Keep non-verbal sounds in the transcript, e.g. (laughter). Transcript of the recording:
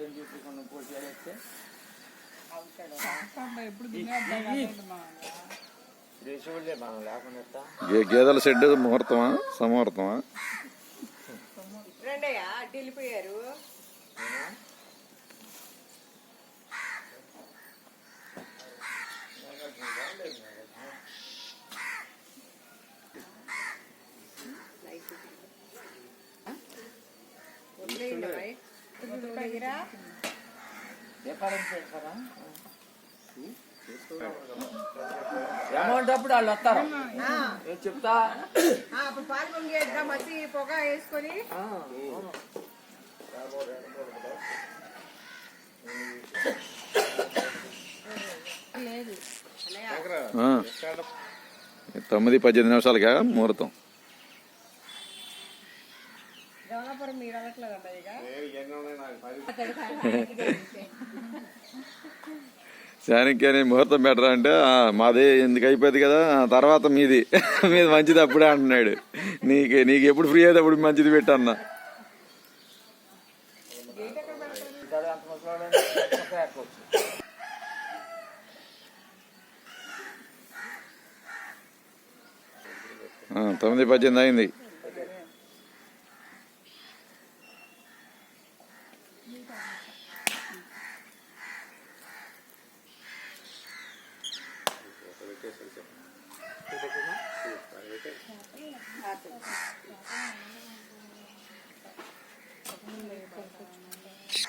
Change తీసుకుని పోటీ చేస్తే గేదెల షెడ్ ముహూర్తమా? సమూహూర్తమా? రండయ్యా అమౌంట్ అప్పుడు వాళ్ళు వస్తారు. ఆ, నేను చెప్తా. ఆ, అప్పుడు పాలు పొంగేద్దాం మసి పొగ వేసుకొని. ఆ, అవును. ఆ. తొమ్మిది పద్దెనిమిది నిమిషాలుగా ముహూర్తం. గమలాపురం మీరు అనట్లేదంట (laughs) ఇక ముహూర్తం పెట్టరా అంటే మాది ఎందుకు అయిపోయింది కదా తర్వాత మీది. (laughs) మీది మంచిది అప్పుడే అంటున్నాడు. నీకు నీకు ఎప్పుడు ఫ్రీ అయితే అప్పుడు మంచిది పెట్టన్నా తొమ్మిది పద్దెనిమిది అయింది. Gracias.